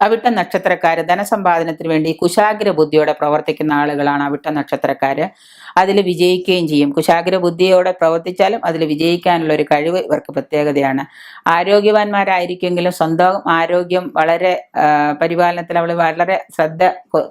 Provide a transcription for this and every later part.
അവിട്ടം നക്ഷത്രക്കാര് ധനസമ്പാദനത്തിന് വേണ്ടി കുശാഗ്ര ബുദ്ധിയോടെ പ്രവർത്തിക്കുന്ന ആളുകളാണ് അവിട്ട നക്ഷത്രക്കാര്. അതിൽ വിജയിക്കുകയും ചെയ്യും. കുശാഗ്ര ബുദ്ധിയോടെ പ്രവർത്തിച്ചാലും അതിൽ വിജയിക്കാനുള്ള ഒരു കഴിവ് ഇവർക്ക് പ്രത്യേകതയാണ്. ആരോഗ്യവാന്മാരായിരിക്കുമെങ്കിലും സ്വന്തം ആരോഗ്യം വളരെ പരിപാലനത്തിൽ അവൾ വളരെ ശ്രദ്ധ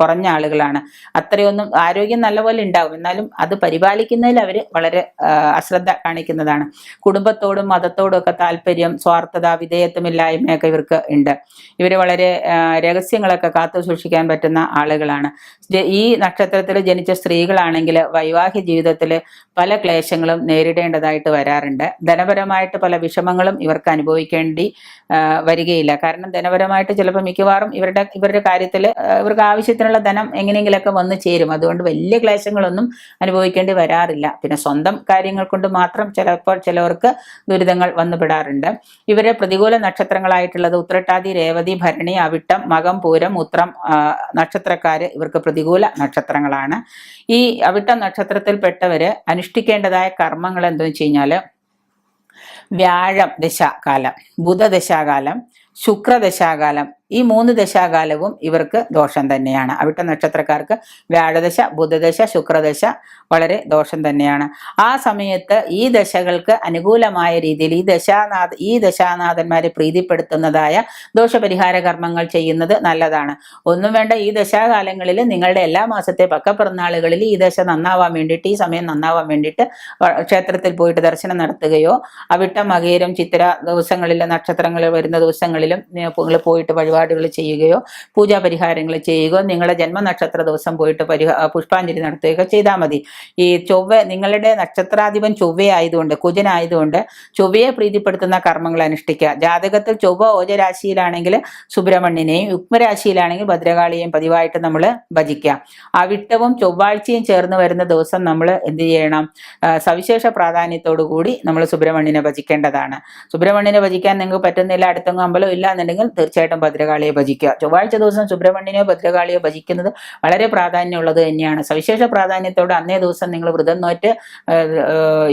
കുറഞ്ഞ ആളുകളാണ്. അത്രയൊന്നും ആരോഗ്യം നല്ലപോലെ ഉണ്ടാവും. എന്നാലും അത് പരിപാലിക്കുന്നതിൽ അവർ വളരെ അശ്രദ്ധ കാണിക്കുന്നതാണ്. കുടുംബത്തോടും മതത്തോടും ഒക്കെ താല്പര്യം സ്വാർത്ഥത വിധേയത്വമില്ലായ്മയൊക്കെ ഇവർക്ക് ഉണ്ട്. ഇവർ വളരെ രഹസ്യങ്ങളൊക്കെ കാത്തു സൂക്ഷിക്കാൻ പറ്റുന്ന ആളുകളാണ്. ഈ നക്ഷത്രത്തിൽ ജനിച്ച സ്ത്രീകളാണെങ്കിൽ വൈവാഹിക ജീവിതത്തിൽ പല ക്ലേശങ്ങളും നേരിടേണ്ടതായിട്ട് വരാറുണ്ട്. ധനപരമായിട്ട് പല വിഷമങ്ങളും ഇവർക്ക് അനുഭവിക്കേണ്ടി വരികയില്ല. കാരണം ധനപരമായിട്ട് ചിലപ്പോൾ മിക്കവാറും ഇവരുടെ ഇവരുടെ കാര്യത്തിൽ ഇവർക്ക് ആവശ്യത്തിനുള്ള ധനം എങ്ങനെയെങ്കിലുമൊക്കെ വന്നു ചേരും. അതുകൊണ്ട് വലിയ ക്ലേശങ്ങളൊന്നും അനുഭവിക്കേണ്ടി വരാറില്ല. പിന്നെ സ്വന്തം കാര്യങ്ങൾ കൊണ്ട് മാത്രം ചിലപ്പോൾ ചിലവർക്ക് ദുരിതങ്ങൾ വന്നുപെടാറുണ്ട് ഇവരെ പ്രതികൂല നക്ഷത്രങ്ങളായിട്ടുള്ളത് ഉത്രട്ടാതി രേവതി ഭരണി അവിട്ടം മകം പൂരം ഉത്രം നക്ഷത്രക്കാർ ഇവർക്ക് പ്രതികൂല നക്ഷത്രങ്ങളാണ്. ഈ അവിട്ടം നക്ഷത്രത്തിൽപ്പെട്ടവര് അനുഷ്ഠിക്കേണ്ടതായ കർമ്മങ്ങൾ എന്താണെന്ന് വെച്ച് കഴിഞ്ഞാൽ വ്യാഴം ദശാകാലം ബുധദശാകാലം ശുക്രദശാകാലം. ഈ മൂന്ന് ദശാകാലവും ഇവർക്ക് ദോഷം തന്നെയാണ്. അവിട്ട നക്ഷത്രക്കാർക്ക് വ്യാഴദശ ബുധദശ ശുക്രദശ വളരെ ദോഷം തന്നെയാണ്. ആ സമയത്ത് ഈ ദശകൾക്ക് അനുകൂലമായ രീതിയിൽ ഈ ദശാനാഥ ഈ ദശാനാഥന്മാരെ പ്രീതിപ്പെടുത്തുന്നതായ ദോഷപരിഹാര കർമ്മങ്ങൾ ചെയ്യുന്നത് നല്ലതാണ്. ഒന്നും വേണ്ട ഈ ദശാകാലങ്ങളിൽ നിങ്ങളുടെ എല്ലാ മാസത്തെ പക്കപ്പിറന്നാളുകളിൽ ഈ ദശ നന്നാവാൻ വേണ്ടിയിട്ട് ഈ സമയം നന്നാവാൻ വേണ്ടിയിട്ട് ക്ഷേത്രത്തിൽ പോയിട്ട് ദർശനം നടത്തുകയോ അവിട്ട മകേരം ചിത്തിര ദിവസങ്ങളിലെ നക്ഷത്രങ്ങൾ വരുന്ന ദിവസങ്ങളിലും നിങ്ങൾ പോയിട്ട് വഴിപാടുകൾ ചെയ്യുകയോ പൂജാ പരിഹാരങ്ങൾ ചെയ്യുകയോ നിങ്ങളുടെ ജന്മനക്ഷത്ര ദിവസം പോയിട്ട് പരിഹാ പുഷ്പാഞ്ജലി നടത്തുകയൊക്കെ ചെയ്താൽ മതി. ഈ ചൊവ്വ നിങ്ങളുടെ നക്ഷത്രാധിപൻ ചൊവ്വയായതുകൊണ്ട് കുജനായതുകൊണ്ട് ചൊവ്വയെ പ്രീതിപ്പെടുത്തുന്ന കർമ്മങ്ങൾ അനുഷ്ഠിക്കുക. ജാതകത്തിൽ ചൊവ്വ ഓജരാശിയിലാണെങ്കിൽ സുബ്രഹ്മണ്യനെയും യുഗ്മരാശിയിലാണെങ്കിൽ ഭദ്രകാളിയെയും പതിവായിട്ട് നമ്മൾ ഭജിക്കുക. അവിട്ടവും ചൊവ്വാഴ്ചയും ചേർന്ന് വരുന്ന ദിവസം നമ്മൾ എന്ത് ചെയ്യണം? സവിശേഷ പ്രാധാന്യത്തോടു കൂടി നമ്മൾ സുബ്രഹ്മണ്യനെ ഭജിക്കേണ്ടതാണ്. സുബ്രഹ്മണ്യനെ ഭജിക്കാൻ നിങ്ങൾക്ക് പറ്റുന്നില്ല അടുത്തെങ്കിലും അമ്പലം ഇല്ല എന്നുണ്ടെങ്കിൽ തീർച്ചയായിട്ടും ഭദ്രകാളിയെ ഭജിക്കുക. ചൊവ്വാഴ്ച ദിവസം സുബ്രഹ്മണ്യനെയോ ഭദ്രകാളിയോ ഭജിക്കുന്നത് വളരെ പ്രാധാന്യമുള്ളത് തന്നെയാണ്. സവിശേഷ പ്രാധാന്യത്തോടെ അന്നേ ദിവസം നിങ്ങൾ വ്രതം നോറ്റ്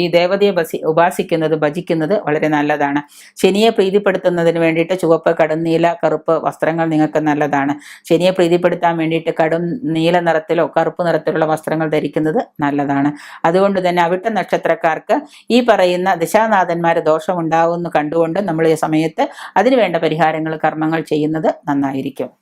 ഈ ദേവതയെ ബസി ഉപാസിക്കുന്നത് ഭജിക്കുന്നത് വളരെ നല്ലതാണ്. ശനിയെ പ്രീതിപ്പെടുത്തുന്നതിന് വേണ്ടിയിട്ട് ചുവപ്പ് കടുന്നീല കറുപ്പ് വസ്ത്രങ്ങൾ നിങ്ങൾക്ക് നല്ലതാണ്. ശനിയെ പ്രീതിപ്പെടുത്താൻ വേണ്ടിയിട്ട് കടും നീല നിറത്തിലോ കറുപ്പ് നിറത്തിലുള്ള വസ്ത്രങ്ങൾ ധരിക്കുന്നത് നല്ലതാണ്. അതുകൊണ്ട് തന്നെ അവിട്ട നക്ഷത്രക്കാർക്ക് ഈ പറയുന്ന ദിശാനാഥന്മാരെ ദോഷമുണ്ടാവുമെന്ന് കണ്ടുകൊണ്ട് നമ്മൾ ഈ സമയത്ത് അതിനുവേണ്ട പരിഹാരങ്ങൾ കർമ്മങ്ങൾ ചെയ്യുന്നത് നന്നായിരിക്കും.